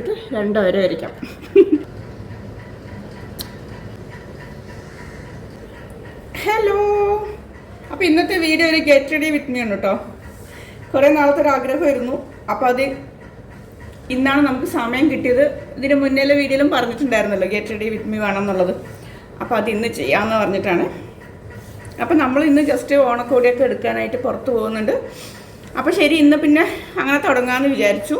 എന്നിട്ട് വരെ വരയ്ക്കാം ഹലോ അപ്പോൾ ഇന്നത്തെ വീഡിയോ ഒരു ഗെറ്റ് റെഡി വിത്ത് മീ ആണ് കേട്ടോ കുറേ നാളത്തെ ഒരു ആഗ്രഹമായിരുന്നു. അപ്പോൾ അത് ഇന്നാണ് നമുക്ക് സമയം കിട്ടിയത്. ഇതിന് മുന്നേലെ വീഡിയോയിലും പറഞ്ഞിട്ടുണ്ടായിരുന്നല്ലോ ഗെറ്റ് റെഡി വിത്ത് മീ വേണം എന്നുള്ളത് അപ്പോൾ അത് ഇന്ന് ചെയ്യാമെന്ന് പറഞ്ഞിട്ടാണ്. അപ്പോൾ നമ്മൾ ഇന്ന് ജസ്റ്റ് ഓണക്കോടിയൊക്കെ എടുക്കാനായിട്ട് പുറത്ത് പോകുന്നുണ്ട്. അപ്പോൾ ശരി ഇന്ന് പിന്നെ അങ്ങനെ തുടങ്ങാമെന്ന് വിചാരിച്ചു.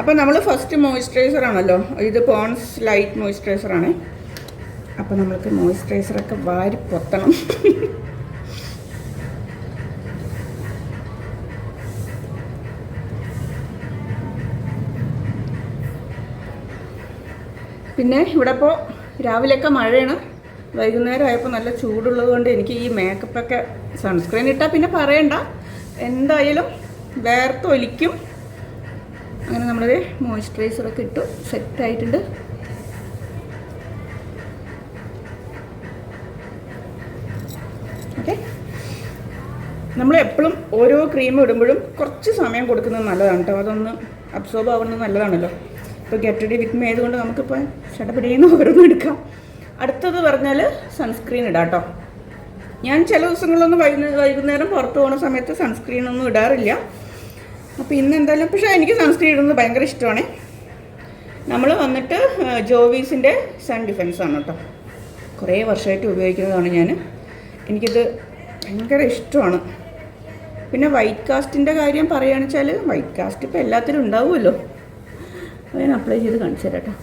അപ്പോൾ നമ്മൾ ഫസ്റ്റ് മോയ്സ്ചറൈസർ ആണല്ലോ. ഇത് പോൺസ് ലൈറ്റ് മോയ്സ്ചറൈസർ ആണ്. അപ്പോൾ നമ്മൾക്ക് മോയ്സ്ചറൈസറൊക്കെ വാരി പൊത്തണം. പിന്നെ ഇവിടെ ഇപ്പോൾ രാവിലെയൊക്കെ മഴയാണ്. വൈകുന്നേരം ആയപ്പോൾ നല്ല ചൂടുള്ളത് കൊണ്ട് എനിക്ക് ഈ മേക്കപ്പൊക്കെ സൺസ്ക്രീൻ ഇട്ടാൽ പിന്നെ പറയണ്ട. എന്തായാലും വേർത്തൊലിക്കും. അങ്ങനെ നമ്മളത് മോയ്സ്ചറൈസറൊക്കെ ഇട്ടു. സെറ്റായിട്ടുണ്ട് ഓക്കെ നമ്മൾ എപ്പോഴും ഓരോ ക്രീം ഇടുമ്പോഴും കുറച്ച് സമയം കൊടുക്കുന്നത് നല്ലതാണ് കേട്ടോ അതൊന്ന് അബ്സോർബ് ആവുന്നത് നല്ലതാണല്ലോ. ഇപ്പോൾ ഗെറ്റ് റെഡി വിത്ത് മീ ആയതുകൊണ്ട് നമുക്കിപ്പോൾ ചടപടിയെന്ന് ഓരോന്നും എടുക്കാം. അടുത്തത് പറഞ്ഞാൽ സൺസ്ക്രീൻ ഇടാം കേട്ടോ ഞാൻ ചില ദിവസങ്ങളിലൊന്നും വൈകുന്നേരം പുറത്ത് പോകുന്ന സമയത്ത് സൺസ്ക്രീൻ ഒന്നും ഇടാറില്ല. അപ്പോൾ ഇന്ന് എന്തായാലും പക്ഷേ എനിക്ക് സൺസ്ക്രീൻ ഇടുന്നത് ഭയങ്കര ഇഷ്ടമാണ്. നമ്മൾ വന്നിട്ട് ജോവീസിന്റെ സൺ ഡിഫൻസ് ആണ് കേട്ടോ. കുറേ വർഷമായിട്ട് ഉപയോഗിക്കുന്നതാണ് ഞാൻ എനിക്കിത് ഭയങ്കര ഇഷ്ടമാണ്. പിന്നെ വൈറ്റ് കാസ്റ്റിന്റെ കാര്യം പറയുകയാണെന്ന് വെച്ചാൽ വൈറ്റ് കാസ്റ്റ് ഇപ്പോൾ എല്ലാത്തിലും ഉണ്ടാവുമല്ലോ. അത് ഞാൻ അപ്ലൈ ചെയ്ത് കാണിച്ചു തരാം കേട്ടോ.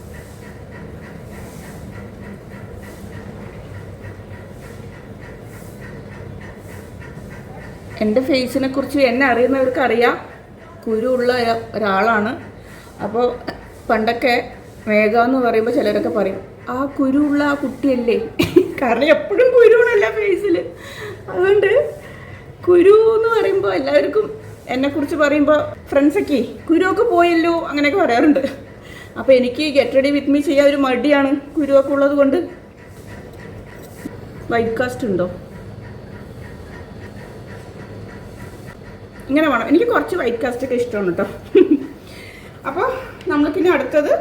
എന്റെ ഫേസിനെ കുറിച്ച് എന്നെ അറിയുന്നവർക്ക് അറിയാം കുരുള്ള ഒരാളാണ്. അപ്പോൾ പണ്ടൊക്കെ മേഘ എന്ന് പറയുമ്പോൾ ചിലരൊക്കെ പറയും ആ കുരുള്ള ആ കുട്ടിയല്ലേ? കാരണം എപ്പോഴും കുരുവാണല്ല ഫേസിൽ അതുകൊണ്ട് കുരു എന്ന് പറയുമ്പോൾ എല്ലാവർക്കും എന്നെക്കുറിച്ച് പറയുമ്പോൾ ഫ്രണ്ട്സൊക്കെ കുരുവൊക്കെ പോയല്ലോ അങ്ങനെയൊക്കെ പറയാറുണ്ട്. അപ്പോൾ എനിക്ക് ഗെറ്റ് റെഡി വിത്ത് മീ ചെയ്യാൻ ഒരു മടിയാണ് കുരുവൊക്കെ ഉള്ളത് കൊണ്ട്. വൈറ്റ് കാസ്റ്റ് ഉണ്ടോ? ഇങ്ങനെ വേണം. എനിക്ക് കുറച്ച് വൈറ്റ് കാസ്റ്റ് ഒക്കെ ഇഷ്ടമാണ് കേട്ടോ അപ്പോൾ നമ്മൾ പിന്നെ അടുത്തത്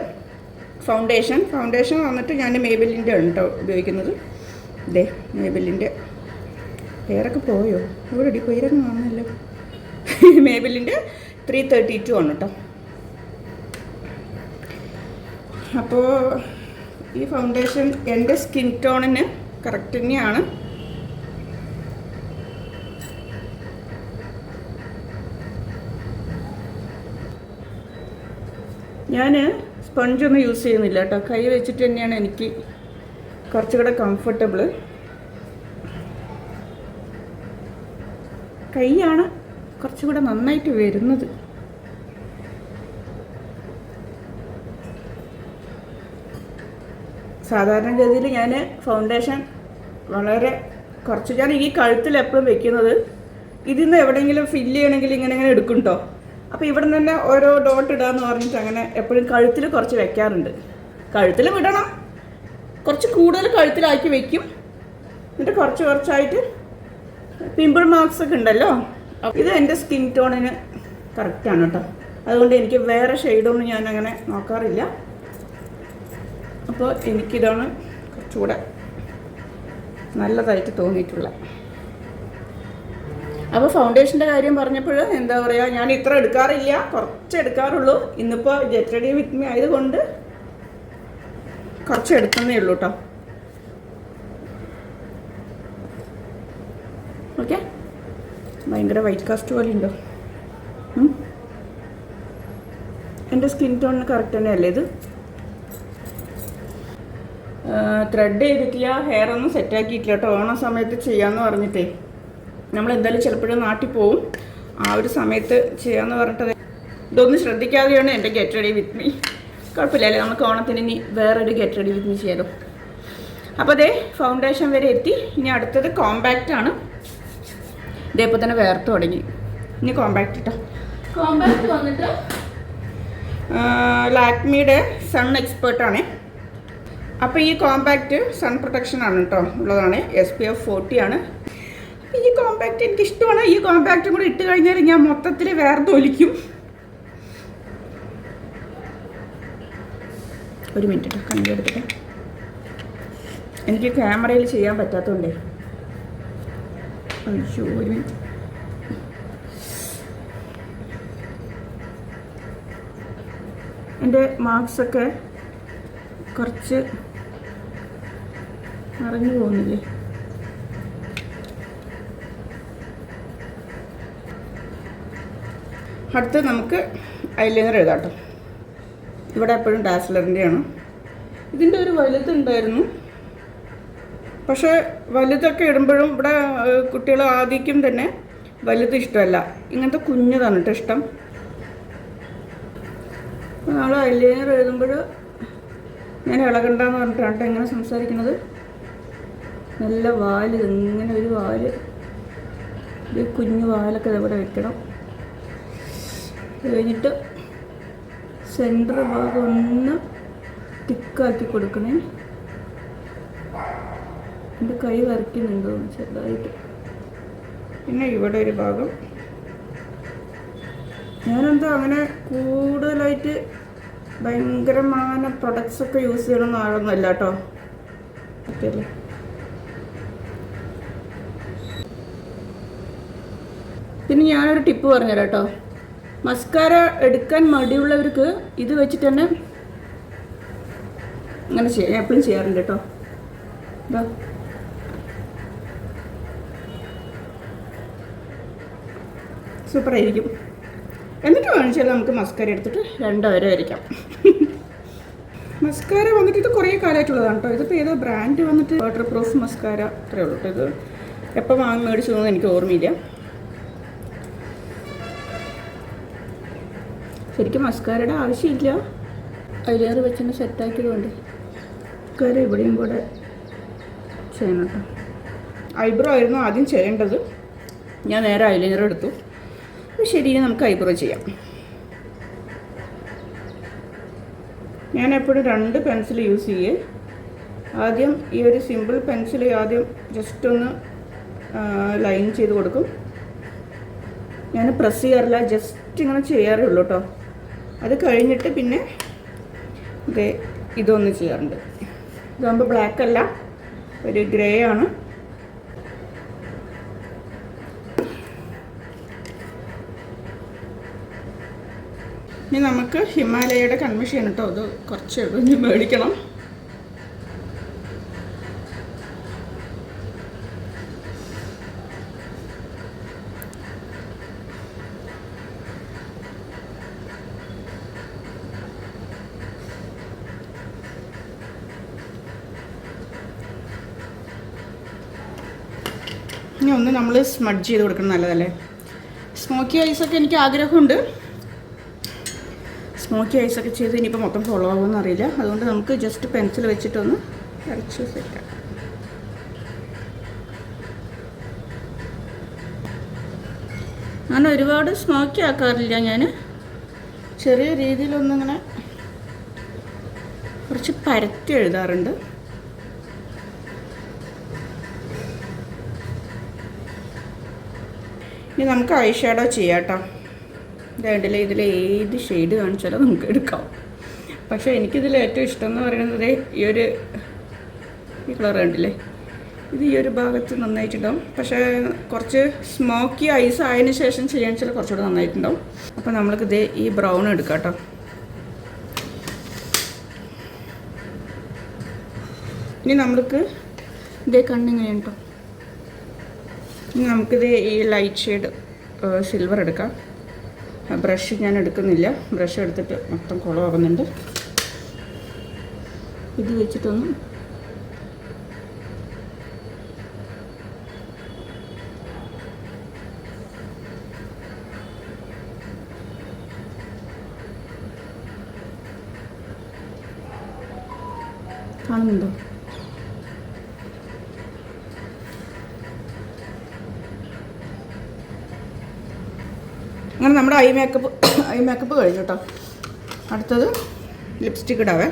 ഫൗണ്ടേഷൻ ഫൗണ്ടേഷൻ വന്നിട്ട് ഞാൻ മേബിലിന്റെ ആണ് കേട്ടോ ഉപയോഗിക്കുന്നത്. ഇതേ മേബിലിന്റെ പേരൊക്കെ പോയോ? ഇവിടെ പേരൊക്കെ കാണുന്നല്ലോ. മേബിലിന്റെ ത്രീ തേർട്ടി ടു ആണ് കേട്ടോ അപ്പോൾ ഈ ഫൗണ്ടേഷൻ എന്റെ സ്കിൻ ടോണിന് കറക്റ്റ് തന്നെയാണ്. ഞാൻ സ്പഞ്ചൊന്നും യൂസ് ചെയ്യുന്നില്ല കേട്ടോ കൈ വെച്ചിട്ട് തന്നെയാണ് എനിക്ക് കുറച്ചുകൂടെ കംഫർട്ടബിൾ കൈയാണ് കുറച്ചുകൂടെ നന്നായിട്ട് വരുന്നത്. സാധാരണഗതിയിൽ ഞാൻ ഫൗണ്ടേഷൻ വളരെ കുറച്ച് ഞാൻ ഈ കഴുത്തിൽ എപ്പോഴും വെക്കുന്നത് ഇതിൽ നിന്ന് എവിടെയെങ്കിലും ഫില്ല് ചെയ്യണമെങ്കിൽ ഇങ്ങനെ ഇങ്ങനെ എടുക്കും കേട്ടോ അപ്പോൾ ഇവിടെ നിന്ന് തന്നെ ഓരോ ഡോട്ട് ഇടാന്ന് പറഞ്ഞിട്ട് അങ്ങനെ എപ്പോഴും കഴുത്തിൽ കുറച്ച് വെക്കാറുണ്ട്. കഴുത്തിൽ വിടണം. കുറച്ച് കൂടുതൽ കഴുത്തിലാക്കി വെക്കും. എന്നിട്ട് കുറച്ച് കുറച്ചായിട്ട് പിമ്പിൾ മാർക്സ് ഒക്കെ ഉണ്ടല്ലോ? ഇത് എന്റെ സ്കിൻ ടോണിന് കറക്റ്റാണ് കേട്ടോ. അതുകൊണ്ട് എനിക്ക് വേറെ ഷെയ്ഡൊന്നും ഞാൻ അങ്ങനെ നോക്കാറില്ല. അപ്പോൾ എനിക്കിതാണ് കുറച്ചുകൂടെ നല്ലതായിട്ട് തോന്നിയിട്ടുള്ളത്. അപ്പോൾ ഫൗണ്ടേഷന്റെ കാര്യം പറഞ്ഞപ്പോൾ എന്താ പറയുക ഞാൻ ഇത്ര എടുക്കാറില്ല കുറച്ച് എടുക്കാറുള്ളൂ. ഇന്നിപ്പോ ജെറ്റ് റെഡി വിത്ത് മീ ആയതുകൊണ്ട് കുറച്ച് എടുക്കുന്നേ ഉള്ളൂ കേട്ടോ ഓക്കെ ഭയങ്കര വൈറ്റ് കാസ്റ്റ് പോലെ ഉണ്ടോ? എന്റെ സ്കിൻ ടോണിന് കറക്റ്റ് തന്നെയല്ലേ ഇത്? ത്രെഡ് ചെയ്തിട്ടില്ല ഹെയർ ഒന്നും സെറ്റാക്കിയിട്ടില്ല കേട്ടോ ഓണ സമയത്ത് ചെയ്യാന്ന് പറഞ്ഞിട്ടേ. നമ്മൾ എന്തായാലും ചിലപ്പോഴും നാട്ടിൽ പോവും. ആ ഒരു സമയത്ത് ചെയ്യാമെന്ന് പറഞ്ഞിട്ട് ഇതൊന്നും ശ്രദ്ധിക്കാതെയാണ് എന്റെ ഗെറ്റ് റെഡി വിത്ത് മീ കുഴപ്പമില്ലല്ലേ നമുക്ക് ഓണത്തിന് ഇനി വേറൊരു ഗെറ്റ് റെഡി വിത്ത് മീ ചെയ്യാലോ. അപ്പോൾ അതേ ഫൗണ്ടേഷൻ വരെ എത്തി. ഇനി അടുത്തത് കോമ്പാക്റ്റ് ആണ്. ഇതേപ്പോൾ തന്നെ വേർത്ത് തുടങ്ങി. ഇനി കോമ്പാക്റ്റ് ഇട്ടോ. കോമ്പാക്റ്റ് വന്നിട്ട്? ലാക്മിയുടെ സൺ എക്സ്പേർട്ടാണ് അപ്പോൾ ഈ കോമ്പാക്റ്റ് സൺ പ്രൊട്ടക്ഷൻ ആണ് കേട്ടോ. ഉള്ളതാണ്. എസ് പി എഫ് ഫോർട്ടി ആണ്. ഈ കോമ്പാക്റ്റ് എനിക്ക് ഇഷ്ടമാണ്. ഈ കോമ്പാക്റ്റും കൂടെ ഇട്ട് കഴിഞ്ഞാൽ ഞാൻ മൊത്തത്തിൽ വേർതൊലിക്കും. ഒരു മിനിറ്റ് കണ്ടെടുത്തിട്ട് എനിക്ക് ക്യാമറയിൽ ചെയ്യാൻ പറ്റാത്തതുകൊണ്ടേ അയ്യോ ഒരു മിനിറ്റ് എന്റെ മാർക്സൊക്കെ കുറച്ച് അറിഞ്ഞു പോകുന്നില്ലേ? അടുത്ത് നമുക്ക് ഐലൈനർ എഴുതാം കേട്ടോ. ഇവിടെ എപ്പോഴും ഡാസ്ലറിന്റെയാണ് ഇതിന്റെ ഒരു വലുതുണ്ടായിരുന്നു പക്ഷേ വലുതൊക്കെ ഇടുമ്പോഴും ഇവിടെ കുട്ടികൾ ആദ്യം തന്നെ വലുത് ഇഷ്ടമല്ല. ഇങ്ങനത്തെ കുഞ്ഞതാണ് കേട്ടോ ഇഷ്ടം. നമ്മൾ ഐലൈനർ എഴുതുമ്പോൾ ഞാൻ ഇളകണ്ടെന്ന് പറഞ്ഞിട്ടാണ് ഇങ്ങനെ സംസാരിക്കുന്നത്. നല്ല വാൽ ഇങ്ങനെ ഒരു വാൽ. ഒരു കുഞ്ഞു വാലൊക്കെ ഇവിടെ വെക്കണം. അത് കഴിഞ്ഞിട്ട് സെന്റർ ഭാഗം ഒന്ന് തിക്കാക്കി കൊടുക്കണേ. എന്റെ കൈ വരയ്ക്കുന്നുണ്ടോ ചെറുതായിട്ട്. പിന്നെ ഇവിടെ ഒരു ഭാഗം. ഞാനെന്താ അങ്ങനെ കൂടുതലായിട്ട് ഭയങ്കരമായ പ്രൊഡക്ട്സ് ഒക്കെ യൂസ് ചെയ്യണമെന്ന് ആളൊന്നുമല്ല കേട്ടോ. പറ്റില്ലേ പിന്നെ ഞാനൊരു ടിപ്പ് പറഞ്ഞുതരാം കേട്ടോ. മസ്കാര എടുക്കാൻ മടിയുള്ളവർക്ക് ഇത് വെച്ചിട്ട് തന്നെ അങ്ങനെ ചെയ്യാം. എപ്പോഴും ചെയ്യാറുണ്ട് കേട്ടോ. ഇതാ സൂപ്പറായിരിക്കും. എന്നിട്ട് വേണിച്ചാൽ നമുക്ക് മസ്കാര എടുത്തിട്ട് രണ്ടുപേരെ വരയ്ക്കാം മസ്കാര വന്നിട്ട് ഇത് കുറേ കാലമായിട്ടുള്ളതാണ് കേട്ടോ. ഇതിപ്പോൾ ഏതോ ബ്രാൻഡ് വന്നിട്ട് വാട്ടർ പ്രൂഫ് മസ്കാര അത്രേ ഉള്ളൂ. കേട്ടോ ഇത് എപ്പോൾ വാങ്ങി മേടിച്ചതൊന്നും എനിക്ക് ഓർമ്മയില്ല. ശരിക്കും മസ്കാരയുടെ ആവശ്യമില്ല. അതിലേറെ വെച്ചൊന്ന് സെറ്റാക്കിയതുകൊണ്ട് മസ്കാര ഇവിടെയും കൂടെ ചെയ്യണം ഐബ്രോ ആയിരുന്നു ആദ്യം ചെയ്യേണ്ടത്. ഞാൻ നേരെ ഐലൈനർ എടുത്തു. ശരി നമുക്ക് ഐബ്രോ ചെയ്യാം. ഞാൻ എപ്പോഴും രണ്ട് പെൻസിൽ യൂസ് ചെയ്യേ. ആദ്യം ഈ ഒരു സിമ്പിൾ പെൻസിൽ ആദ്യം ജസ്റ്റ് ഒന്ന് ലൈൻ ചെയ്ത് കൊടുക്കും. ഞാൻ പ്രസ് ചെയ്യാറില്ല ജസ്റ്റ് ഇങ്ങനെ ചെയ്യാറേ ഉള്ളൂ കേട്ടോ അത് കഴിഞ്ഞിട്ട് പിന്നെ ഇത് ഇതൊന്ന് ചെയ്യാറുണ്ട്. ഇതാകുമ്പോൾ ബ്ലാക്ക് അല്ല ഒരു ഗ്രേ ആണ്. ഇനി നമുക്ക് ഹിമാലയയുടെ കൺമിഷൻ കേട്ടോ അത് കുറച്ച് മേടിക്കണം. നമ്മൾ സ്മഡ്ജ് ചെയ്ത് കൊടുക്കണം നല്ലതല്ലേ? സ്മോക്കി ഐസൊക്കെ എനിക്ക് ആഗ്രഹമുണ്ട്. സ്മോക്കി ഐസൊക്കെ ചെയ്ത് ഇനിയിപ്പോൾ മൊത്തം ഫോളോ ആകുമെന്ന് അറിയില്ല. അതുകൊണ്ട് നമുക്ക് ജസ്റ്റ് പെൻസിൽ വെച്ചിട്ടൊന്ന് വരച്ച് സെറ്റാക്കാം അങ്ങനെ ഒരുപാട് സ്മോക്കി ആക്കാറില്ല ഞാൻ ചെറിയ രീതിയിലൊന്നിങ്ങനെ കുറച്ച് പരത്തി എഴുതാറുണ്ട്. ഇനി നമുക്ക് ഐ ഷാഡോ ചെയ്യാം കേട്ടോ രണ്ടിലെ ഇതിൽ ഏത് ഷെയ്ഡ് കാണിച്ചാലും നമുക്ക് എടുക്കാം. പക്ഷേ എനിക്കിതിൽ ഏറ്റവും ഇഷ്ടം എന്ന് പറയുന്നത് ഈ ഒരു ഈ കളർ കണ്ടില്ലേ? ഇത് ഈ ഒരു ഭാഗത്ത് നന്നായിട്ടുണ്ടാവും പക്ഷേ കുറച്ച് സ്മോക്കി ഐസ് ആയതിന് ശേഷം ചെയ്യാൻ വെച്ചാൽ കുറച്ചുകൂടെ നന്നായിട്ടുണ്ടാവും. അപ്പോൾ നമ്മൾക്ക് ഇതേ ഈ ബ്രൗൺ എടുക്കാം കേട്ടോ ഇനി നമ്മൾക്ക് ഇതേ കണ്ണിങ്ങനെ ഇനി നമുക്കിത് ഈ ലൈറ്റ് ഷെയ്ഡ് സിൽവർ എടുക്കാം. ബ്രഷ് ഞാൻ എടുക്കുന്നില്ല. ബ്രഷ് എടുത്തിട്ട് മൊത്തം കുളമാകുന്നുണ്ട് ഇത് വെച്ചിട്ടൊന്ന് കാണുന്നുണ്ടോ അങ്ങനെ നമ്മുടെ ഐ മേക്കപ്പ് ഐ മേക്കപ്പ് കഴിഞ്ഞു കേട്ടോ. അടുത്തത് ലിപ്സ്റ്റിക് ഇടാവേ.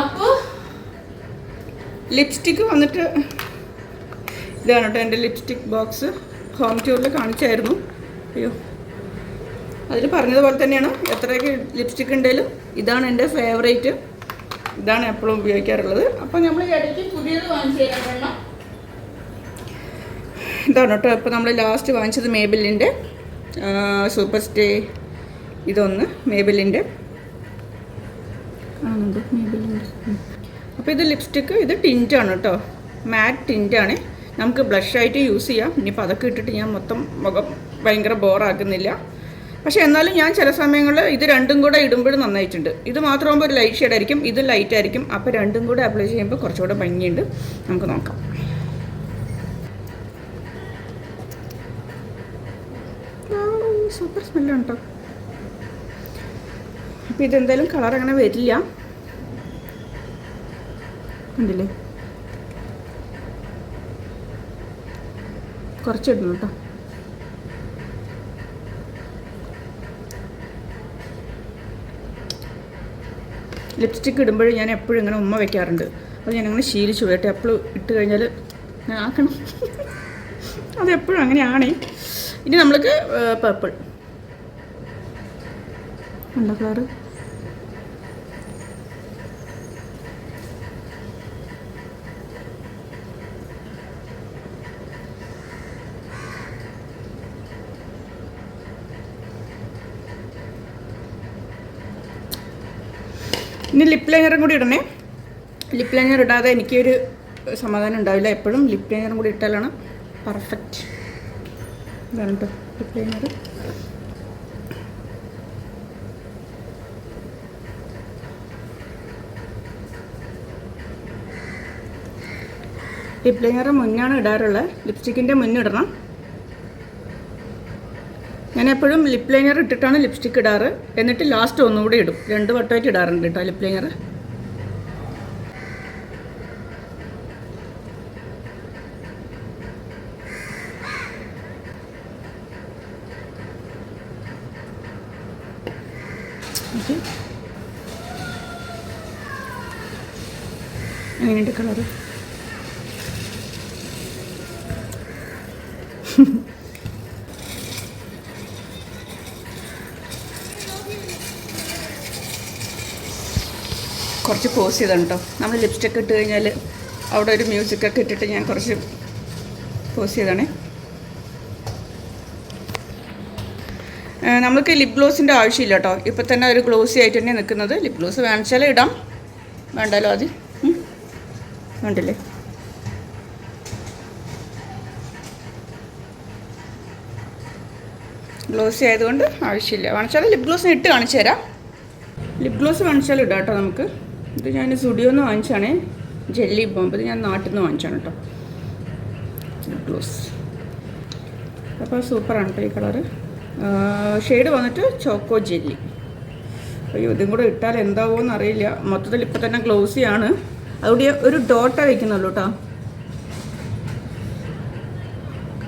അപ്പോൾ ലിപ്സ്റ്റിക്ക് വന്നിട്ട് ഇതാണ് കേട്ടോ എന്റെ ലിപ്സ്റ്റിക് ബോക്സ് ഹോം ടൂറിൽ കാണിച്ചായിരുന്നു. അയ്യോ. അതിൽ പറഞ്ഞതുപോലെ തന്നെയാണ്. എത്രയൊക്കെ ലിപ്സ്റ്റിക് ഉണ്ടെങ്കിലും ഇതാണ് എന്റെ ഫേവറേറ്റ് ഇതാണ് എപ്പോഴും ഉപയോഗിക്കാറുള്ളത്. അപ്പോൾ നമ്മൾ ഇടയ്ക്ക് പുതിയത് വാങ്ങിച്ചു തരാൻ ഇതാണ് കേട്ടോ. ഇപ്പോൾ നമ്മൾ ലാസ്റ്റ് വാങ്ങിച്ചത് മേബിലിന്റെ സൂപ്പർ സ്റ്റേ ഇതൊന്ന് മേബിലിന്റെ അപ്പോൾ ഇത് ലിപ്സ്റ്റിക്ക് ഇത് ടിന്റാണ് കേട്ടോ. മാറ്റ് ടിന്റാണ് നമുക്ക് ബ്ലഷായിട്ട് യൂസ് ചെയ്യാം. ഇനിയിപ്പോൾ അതൊക്കെ ഇട്ടിട്ട് ഞാൻ മൊത്തം മുഖം ഭയങ്കര ബോറാക്കുന്നില്ല പക്ഷേ എന്നാലും ഞാൻ ചില സമയങ്ങളിൽ ഇത് രണ്ടും കൂടെ ഇടുമ്പോഴും നന്നായിട്ടുണ്ട്. ഇത് മാത്രമാകുമ്പോൾ ഒരു ലൈറ്റ് ഷെയ്ഡ് ആയിരിക്കും ഇത് ലൈറ്റ് ആയിരിക്കും. അപ്പോൾ രണ്ടും കൂടെ അപ്ലൈ ചെയ്യുമ്പോൾ കുറച്ചുകൂടെ ഭംഗിയുണ്ട്. നമുക്ക് നോക്കാം. സ്മെല്ലാണ് കേട്ടോ അപ്പോൾ ഇതെന്തായാലും കളർ അങ്ങനെ വരില്ല. ഉണ്ടല്ലേ കുറച്ചിടണം കേട്ടോ. ലിപ്സ്റ്റിക്ക് ഇടുമ്പോഴും ഞാൻ എപ്പോഴും ഇങ്ങനെ ഉമ്മ വെക്കാറുണ്ട്. അത് ഞാൻ അങ്ങനെ ശീലിച്ചു പോയിട്ട് എപ്പോഴും ഇട്ട് കഴിഞ്ഞാൽ ഞാൻ ആക്കണം. അതെപ്പോഴും അങ്ങനെയാണേ. ഇനി നമ്മൾക്ക് പർപ്പിൾ ഉണ്ടോ കളറ് ഇനി ലിപ് ലൈനറും കൂടി ഇടണേ. ലിപ് ലൈനർ ഇടാതെ എനിക്കൊരു സമാധാനം ഉണ്ടാവില്ല. എപ്പോഴും ലിപ് ലൈനറും കൂടി ഇട്ടാലാണ് പെർഫെക്റ്റ് ഇതാണ് ലിപ്പ് ലൈനർ ലിപ്പ് ലൈനർ മുന്നാണ് ഇടാറുള്ളത് ലിപ്സ്റ്റിക്കിന്റെ മുന്നിടണം ഞാൻ എപ്പോഴും ലിപ് ലൈനർ ഇട്ടിട്ടാണ് ലിപ്സ്റ്റിക് ഇടാറ്. എന്നിട്ട് ലാസ്റ്റ് ഒന്നുകൂടി ഇടും. രണ്ട് വട്ടമായിട്ട് ഇടാറുണ്ട് കേട്ടോ ലിപ് ലൈനർ. എങ്ങനെയുണ്ട് കളറ്. കുറച്ച് പോസ് ചെയ്താണ് കേട്ടോ നമ്മൾ ലിപ്സ്റ്റിക്ക് ഇട്ട് കഴിഞ്ഞാൽ അവിടെ ഒരു മ്യൂസിക്കൊക്കെ ഇട്ടിട്ട് ഞാൻ കുറച്ച് പോസ് ചെയ്താണേ നമുക്ക് ലിപ് ഗ്ലോസിന്റെ ആവശ്യമില്ല കേട്ടോ. ഇപ്പം തന്നെ ഒരു ഗ്ലോസി ആയിട്ട് തന്നെ നിൽക്കുന്നത്. ലിപ് ഗ്ലോസ് വേണിച്ചാൽ ഇടാം. വേണ്ടല്ലോ അത് വേണ്ടല്ലേ ഗ്ലോസി ആയതുകൊണ്ട് ആവശ്യമില്ല. വേണിച്ചാൽ ലിപ് ഗ്ലോസ് ഇട്ട് കാണിച്ചു തരാം ലിപ് ഗ്ലോസ് വാങ്ങിച്ചാൽ ഇടാം കേട്ടോ നമുക്ക്. ഇത് ഞാൻ സ്റ്റുഡിയോ നിന്ന് വാങ്ങിച്ചാണേ. ജെല്ലി ബോംബ് ഇത് ഞാൻ നാട്ടിൽ നിന്ന് വാങ്ങിച്ചാണ് കേട്ടോ ഗ്ലൂസ് അപ്പോൾ സൂപ്പറാണ് കേട്ടോ ഈ കളറ്. ഷെയ്ഡ് വന്നിട്ട് ചോക്കോ ജെല്ലി. അയ്യോ ഇതും കൂടെ ഇട്ടാൽ എന്താവോന്ന് അറിയില്ല. മൊത്തത്തിൽ ഇപ്പം തന്നെ ഗ്ലോസിയാണ് ഞാൻ ഒരു ഡോട്ട വയ്ക്കുന്നുള്ളൂ കേട്ടോ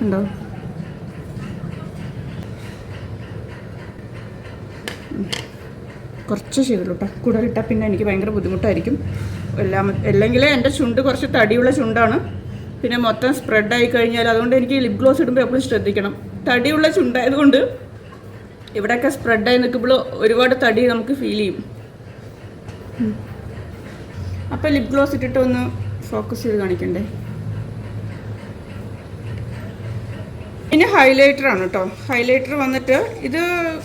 ഉണ്ടോ കുറച്ച് ചെയ്തുള്ളൂ കേട്ടോ. കൂടുതലിട്ടാൽ പിന്നെ എനിക്ക് ഭയങ്കര ബുദ്ധിമുട്ടായിരിക്കും. എല്ലാം അല്ലെങ്കിൽ എന്റെ ചുണ്ട് കുറച്ച് തടിയുള്ള ചുണ്ടാണ്. പിന്നെ മൊത്തം സ്പ്രെഡായി കഴിഞ്ഞാൽ അതുകൊണ്ട് എനിക്ക് ലിപ് ഗ്ലോസ് ഇടുമ്പോൾ എപ്പോഴും ശ്രദ്ധിക്കണം. തടിയുള്ള ചുണ്ടായതുകൊണ്ട് ഇവിടെയൊക്കെ സ്പ്രെഡായി നിൽക്കുമ്പോൾ ഒരുപാട് തടി നമുക്ക് ഫീൽ ചെയ്യും. അപ്പോൾ ലിപ് ഗ്ലോസ് ഇട്ടിട്ട് ഒന്ന് ഫോക്കസ് ചെയ്ത് കാണിക്കണ്ടേ? പിന്നെ ഹൈലൈറ്റർ ആണ് കേട്ടോ. ഹൈലൈറ്റർ വന്നിട്ട് ഇത്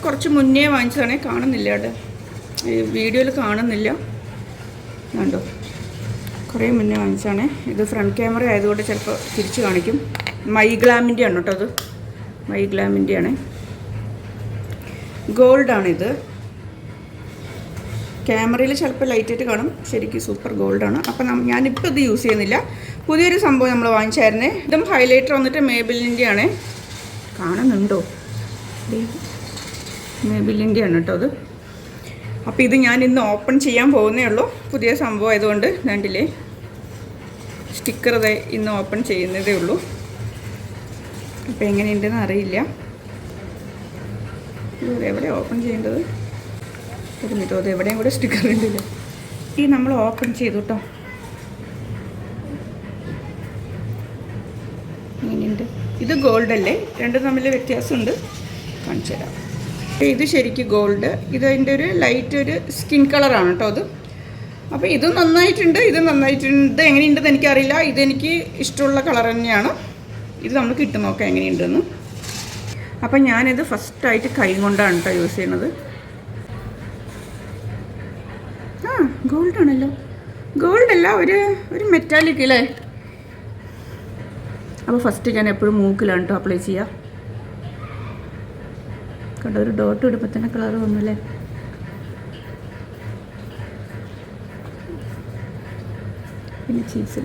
കുറച്ച് മുന്നേ വാങ്ങിച്ചതാണേ കാണുന്നില്ല ഈ വീഡിയോയിൽ കാണുന്നില്ല. കണ്ടോ? കുറേ മുന്നേ വാങ്ങിച്ചാണേ ഇത് ഫ്രണ്ട് ക്യാമറ ആയതുകൊണ്ട് ചിലപ്പോൾ തിരിച്ച് കാണിക്കും. മൈഗ്ലാമിന്റെ ആണ് കേട്ടോ അത്. മൈഗ്ലാമിന്റെ ആണ്. ഗോൾഡാണിത് ക്യാമറയിൽ ചിലപ്പോൾ ലൈറ്റായിട്ട് കാണും. ശരിക്കും സൂപ്പർ ഗോൾഡാണ് അപ്പം ഞാനിപ്പോൾ ഇത് യൂസ് ചെയ്യുന്നില്ല. പുതിയൊരു സംഭവം നമ്മൾ വാങ്ങിച്ചായിരുന്നേ. ഇതും ഹൈലൈറ്റർ വന്നിട്ട് മേബിലിന്റെ ആണ്. കാണുന്നുണ്ടോ? മേബിലിന്റെ ആണ് കേട്ടോ അത്. അപ്പോൾ ഇത് ഞാൻ ഇന്ന് ഓപ്പൺ ചെയ്യാൻ പോകുന്നേ ഉള്ളൂ. പുതിയ സംഭവം ആയതുകൊണ്ട് രണ്ടിലെ സ്റ്റിക്കർ ഇന്ന് ഓപ്പൺ ചെയ്യുന്നതേ ഉള്ളൂ. അപ്പോൾ എങ്ങനെയുണ്ടെന്ന് അറിയില്ല. എവിടെ ഓപ്പൺ ചെയ്യേണ്ടത്? ഒരു അത് എവിടെയും കൂടെ സ്റ്റിക്കർ ഉണ്ടല്ലോ? ഈ നമ്മൾ ഓപ്പൺ ചെയ്തു കേട്ടോ ഇത് ഗോൾഡല്ലേ രണ്ടും തമ്മിൽ വ്യത്യാസമുണ്ട്. കാണിച്ചു തരാം ഇത് ശരിക്കും ഗോൾഡ്. ഇതതിന്റെ ഒരു ലൈറ്റ് ഒരു സ്കിൻ കളറാണ് കേട്ടോ അത്. അപ്പോൾ ഇത് നന്നായിട്ടുണ്ട് ഇത് നന്നായിട്ടുണ്ട്. എങ്ങനെയുണ്ടെന്ന് എനിക്കറിയില്ല. ഇതെനിക്ക് ഇഷ്ടമുള്ള കളർ തന്നെയാണ്. ഇത് നമ്മൾ കിട്ടും നോക്കാം എങ്ങനെയുണ്ടെന്ന്. അപ്പം ഞാനിത് ഫസ്റ്റായിട്ട് കൈ കൊണ്ടാണ് കേട്ടോ യൂസ് ചെയ്യണത്. ആ ഗോൾഡാണല്ലോ ഗോൾഡല്ല ഒരു ഒരു മെറ്റാലിക് അല്ലേ അപ്പോൾ ഫസ്റ്റ് ഞാൻ എപ്പോഴും മൂക്കിലാണ് കേട്ടോ അപ്ലൈ ചെയ്യുക. കണ്ടോ? ഒരു ഡോട്ട് ഇടുമ്പോൾ തന്നെ കളർ വന്നല്ലേ പിന്നെ ചീസിൽ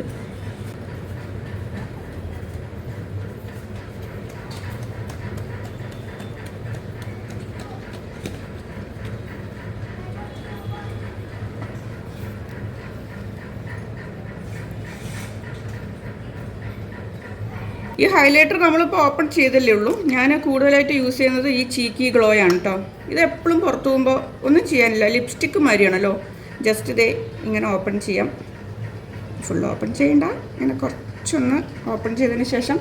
ഈ ഹൈലൈറ്റർ നമ്മളിപ്പോൾ ഓപ്പൺ ചെയ്തല്ലേ ഉള്ളൂ. ഞാൻ കൂടുതലായിട്ട് യൂസ് ചെയ്യുന്നത് ഈ ചീക്കി ഗ്ലോ ആണ് കേട്ടോ ഇത് എപ്പോഴും പുറത്ത് പോകുമ്പോൾ ഒന്നും ചെയ്യാനില്ല. ലിപ്സ്റ്റിക്ക് മാതിരിയാണല്ലോ ജസ്റ്റ് ഇതേ ഇങ്ങനെ ഓപ്പൺ ചെയ്യാം. ഫുൾ ഓപ്പൺ ചെയ്യണ്ട. ഇങ്ങനെ കുറച്ചൊന്ന് ഓപ്പൺ ചെയ്തതിന് ശേഷം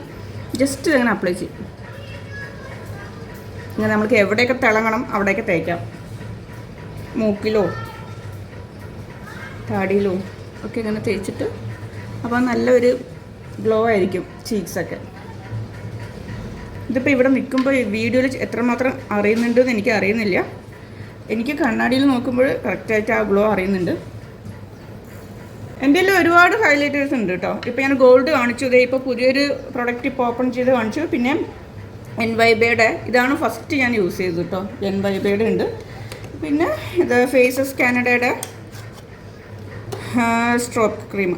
ജസ്റ്റ് ഇതങ്ങനെ അപ്ലൈ ചെയ്യും. ഇങ്ങനെ നമുക്ക് എവിടെയൊക്കെ തിളങ്ങണം അവിടെയൊക്കെ തേക്കാം. മൂക്കിലോ താടിയിലോ ഒക്കെ ഇങ്ങനെ തേച്ചിട്ട് അപ്പോൾ നല്ലൊരു ഗ്ലോ ആയിരിക്കും ചീക്സൊക്കെ ഇതിപ്പോൾ ഇവിടെ നിൽക്കുമ്പോൾ വീഡിയോയിൽ എത്രമാത്രം അറിയുന്നുണ്ടെന്ന് എനിക്ക് അറിയുന്നില്ല. എനിക്ക് കണ്ണാടിയിൽ നോക്കുമ്പോൾ കറക്റ്റായിട്ട് ആ ഗ്ലോ അറിയുന്നുണ്ട്. എന്റെ ഒരുപാട് ഹൈലൈറ്റേഴ്സ് ഉണ്ട് കേട്ടോ. ഇപ്പോൾ ഞാൻ ഗോൾഡ് കാണിച്ചു. ഇതേ ഇപ്പോൾ പുതിയൊരു പ്രൊഡക്റ്റ് ഇപ്പോൾ ഓപ്പൺ ചെയ്ത് കാണിച്ചു. പിന്നെ എൻ വൈബയുടെ ഇതാണ് ഫസ്റ്റ് ഞാൻ യൂസ് ചെയ്തത് കേട്ടോ. എൻ വൈബയുടെ ഉണ്ട്. പിന്നെ ഇത് ഫേസസ് കാനഡയുടെ സ്ട്രോക്ക് ക്രീം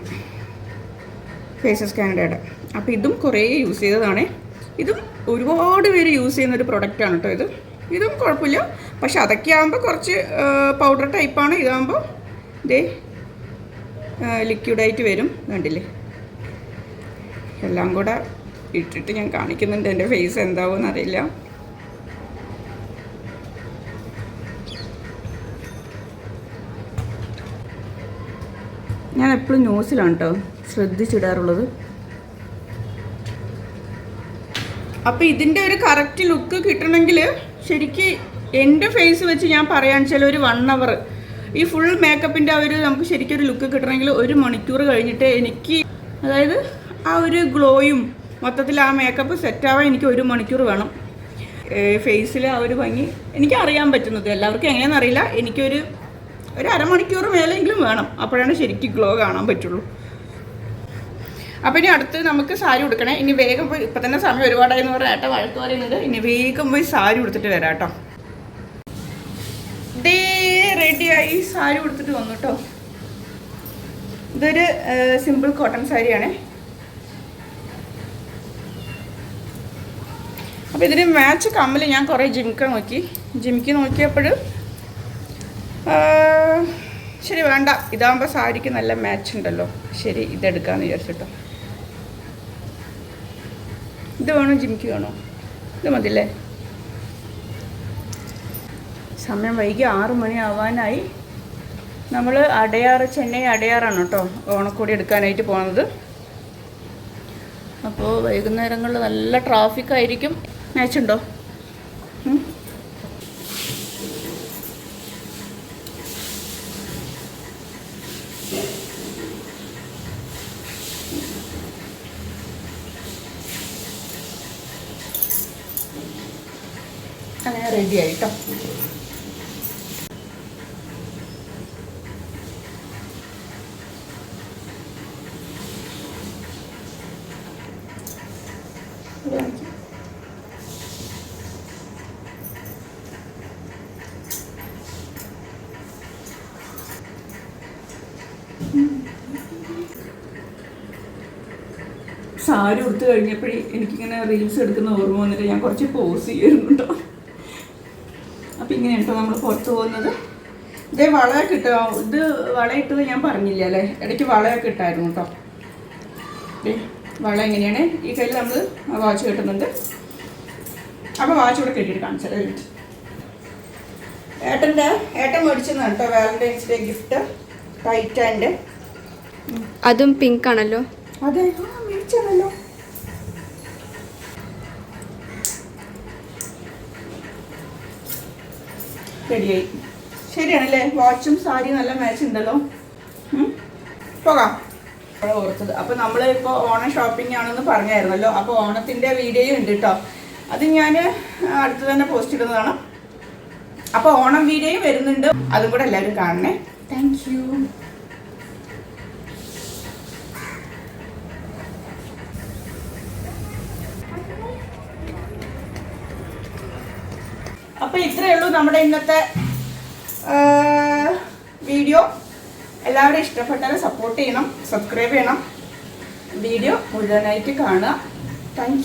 ഫേസസ് കാനഡയുടെ അപ്പോൾ ഇതും കുറേ യൂസ് ചെയ്തതാണ്. ഇതും ഒരുപാട് പേര് യൂസ് ചെയ്യുന്ന ഒരു പ്രൊഡക്റ്റാണ് കേട്ടോ ഇത്. ഇതും കുഴപ്പമില്ല. പക്ഷെ അതൊക്കെ ആകുമ്പോൾ കുറച്ച് പൗഡർ ടൈപ്പാണ് ഇതാകുമ്പോൾ ഇതേ ലിക്വിഡായിട്ട് വരും. കണ്ടില്ലേ? എല്ലാം കൂടെ ഇട്ടിട്ട് ഞാൻ കാണിക്കുന്നുണ്ട് എന്റെ ഫേസ് എന്താവും അറിയില്ല. ഞാൻ എപ്പോഴും ന്യൂസിലാണ് കേട്ടോ ശ്രദ്ധിച്ചിടാറുള്ളത്. അപ്പോൾ ഇതിന്റെ ഒരു കറക്റ്റ് ലുക്ക് കിട്ടണമെങ്കിൽ ശരിക്ക് എന്റെ ഫേസ് വെച്ച് ഞാൻ പറയാൻ വെച്ചാൽ ഒരു വൺ അവർ ഈ ഫുൾ മേക്കപ്പിന്റെ ആ ഒരു നമുക്ക് ശരിക്കും ഒരു ലുക്ക് കിട്ടണമെങ്കിൽ ഒരു മണിക്കൂർ കഴിഞ്ഞിട്ട് എനിക്ക് അതായത് ആ ഒരു ഗ്ലോയും മൊത്തത്തിൽ ആ മേക്കപ്പ് സെറ്റാവാൻ എനിക്ക് ഒരു മണിക്കൂർ വേണം. ഫേസിൽ ആ ഒരു ഭംഗി എനിക്ക് അറിയാൻ പറ്റുന്നത്. എല്ലാവർക്കും എങ്ങനെയാണെന്ന് അറിയില്ല. എനിക്കൊരു ഒരു അരമണിക്കൂർ മേലെങ്കിലും വേണം. അപ്പോഴാണ് ശരിക്കും ഗ്ലോ കാണാൻ പറ്റുള്ളൂ. അപ്പം ഇനി അടുത്ത് നമുക്ക് സാരി ഉടുക്കണേ. ഇനി വേഗം പോയി ഇപ്പം തന്നെ സമയം ഒരുപാടായി എന്ന് പറഞ്ഞാൽ ഏട്ട വഴക്ക് പറയുന്നത്. ഇനി വേഗം പോയി സാരി ഉടുത്തിട്ട് വരാം കേട്ടോ. റെഡി റെഡിയായി സാരി ഉടുത്തിട്ട് വന്നു കേട്ടോ. ഇതൊരു സിമ്പിൾ കോട്ടൺ സാരിയാണേ. അപ്പോൾ ഇതിന് മാച്ച് കമ്മൽ ഞാൻ കുറേ ജിമിക്ക നോക്കി. ജിമിക്ക് നോക്കിയപ്പോൾ ശരി വേണ്ട. ഇതാകുമ്പോൾ സാരിക്ക് നല്ല മാച്ച് ഉണ്ടല്ലോ. ശരി ഇതെടുക്കാമെന്ന് വിചാരിച്ചിട്ടോ. ഇത് വേണോ? ജിമിക്ക് വേണോ? ഇത് മതില്ലേ സമയം വൈകി ആറു മണി ആവാനായി. നമ്മൾ അടയാറ് ചെന്നൈ അടയാറാണ് കേട്ടോ. ഓണക്കോടി എടുക്കാനായിട്ട് പോകുന്നത് അപ്പോൾ വൈകുന്നേരങ്ങളിൽ നല്ല ട്രാഫിക് ആയിരിക്കും. മാച്ച് റെഡി ആയിട്ടോ സാരി ഉടുത്ത് കഴിഞ്ഞപ്പോഴേ എനിക്കിങ്ങനെ റീൽസ് എടുക്കുന്ന ഓർമ്മ വന്നിട്ട് ഞാൻ കുറച്ച് പോസ് ചെയ്യുന്നുണ്ടോ? അപ്പം ഇങ്ങനെയാണ് കേട്ടോ നമ്മൾ പുറത്ത് പോകുന്നത്. ഇതേ വളയൊക്കെ ഇട്ടോ ഇത് വളയിട്ടത് ഞാൻ പറഞ്ഞില്ല അല്ലേ? ഇടയ്ക്ക് വളയൊക്കെ ഇട്ടായിരുന്നു കേട്ടോ വള എങ്ങനെയാണ്? ഈ കയ്യിൽ നമ്മൾ വാച്ച് കെട്ടുന്നുണ്ട്. അപ്പോൾ വാച്ച് കൂടെ കെട്ടിയിട്ട് കാണിച്ചത് ഏട്ടന്റെ ഏട്ടൻ മേടിച്ചെന്നാണ് കേട്ടോ വാലന്റൈൻസ് ഡേ ഗിഫ്റ്റ്. ടൈറ്റാന്റെ അതും പിങ്ക് ആണല്ലോ. അതെ ആ മേടിച്ചാണല്ലോ റെഡിയായി. ശരിയാണല്ലേ? വാച്ചും സാരിയും നല്ല മാച്ച് ഉണ്ടല്ലോ? പോകാം. ഓർത്തത്. അപ്പോൾ നമ്മൾ ഇപ്പോൾ ഓണം ഷോപ്പിംഗ് ആണെന്ന് പറഞ്ഞായിരുന്നല്ലോ. അപ്പോൾ ഓണത്തിന്റെ വീഡിയോയും ഉണ്ട് കേട്ടോ അത് ഞാൻ അടുത്ത് തന്നെ പോസ്റ്റ് ഇടുന്നതാണ്. അപ്പോൾ ഓണം വീഡിയോയും വരുന്നുണ്ട്. അതും കൂടെ എല്ലാവരും കാണണേ. താങ്ക് ഇത്രയേ ഉള്ളൂ നമ്മുടെ ഇന്നത്തെ വീഡിയോ. എല്ലാവരും ഇഷ്ടപ്പെട്ടാൽ സപ്പോർട്ട് ചെയ്യണം സബ്സ്ക്രൈബ് ചെയ്യണം. വീഡിയോ മുഴുവനായിട്ട് കാണുക. താങ്ക്